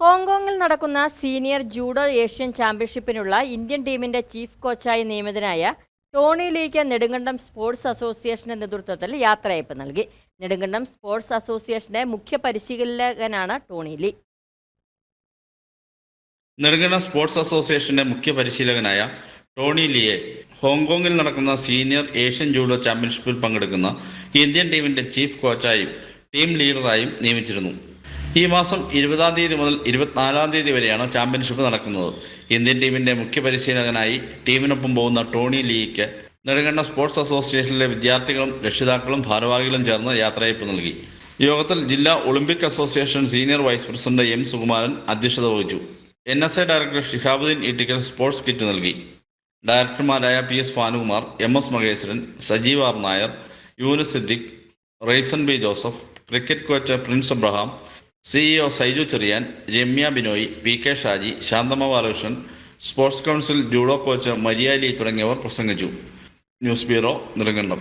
ഹോങ്കോങ്ങിൽ നടക്കുന്ന senior judo Asian ചാമ്പ്യൻഷിപ്പിനുള്ള Indian ടീമിന്റെ ചീഫ് കോച്ചായി നിയമിതനായ ടോണി ലീക്ക് നെടുങ്കണ്ടം സ്പോർട്സ് അസോസിയേഷന്റെ നേതൃത്വത്തിൽ യാത്രയയപ്പ് നൽകി. നെടുങ്കണ്ടം സ്പോർട്സ് അസോസിയേഷന്റെ മുഖ്യ പരിശീലകനാണ് ടോണി ലീ. നെടുങ്കണ്ടം സ്പോർട്സ് അസോസിയേഷന്റെ മുഖ്യ പരിശീലകനായ ടോണി ലിയെ ഹോങ്കോങ്ങിൽ നടക്കുന്ന സീനിയർ ഏഷ്യൻ ജൂഡോ ചാമ്പ്യൻഷിപ്പിൽ പങ്കെടുക്കുന്ന ഇന്ത്യൻ ടീമിന്റെ ചീഫ് കോച്ചായും ടീം ലീഡറായും നിയമിച്ചിരുന്നു. ഈ മാസം ഇരുപതാം തീയതി മുതൽ ഇരുപത്തിനാലാം തീയതി വരെയാണ് ചാമ്പ്യൻഷിപ്പ് നടക്കുന്നത്. ഇന്ത്യൻ ടീമിന്റെ മുഖ്യ പരിശീലകനായി ടീമിനൊപ്പം പോകുന്ന ടോണി ലീക്ക് നെടുങ്കണ്ണ സ്പോർട്സ് അസോസിയേഷനിലെ വിദ്യാർത്ഥികളും രക്ഷിതാക്കളും ഭാരവാഹികളും ചേർന്ന് യാത്രയയപ്പ് നൽകി. യോഗത്തിൽ ജില്ലാ Olympic association senior vice president M Sukumaran അധ്യക്ഷത വഹിച്ചു. N S A director Shihabuddin Ittikkal sports kit നൽകി. ഡയറക്ടർമാരായ P S Bhanukumar M S Maheswaran Sajeev R Nair Yunus Siddique Raison B Joseph cricket coach Prince Abraham CEO Saiju Cherian Ramya Binoy V K Shaji Santhamma Balakrishnan sports council judo coach Mariyali തുടങ്ങിയവർ പ്രസംഗിച്ചു. News bureau Nedumkandam.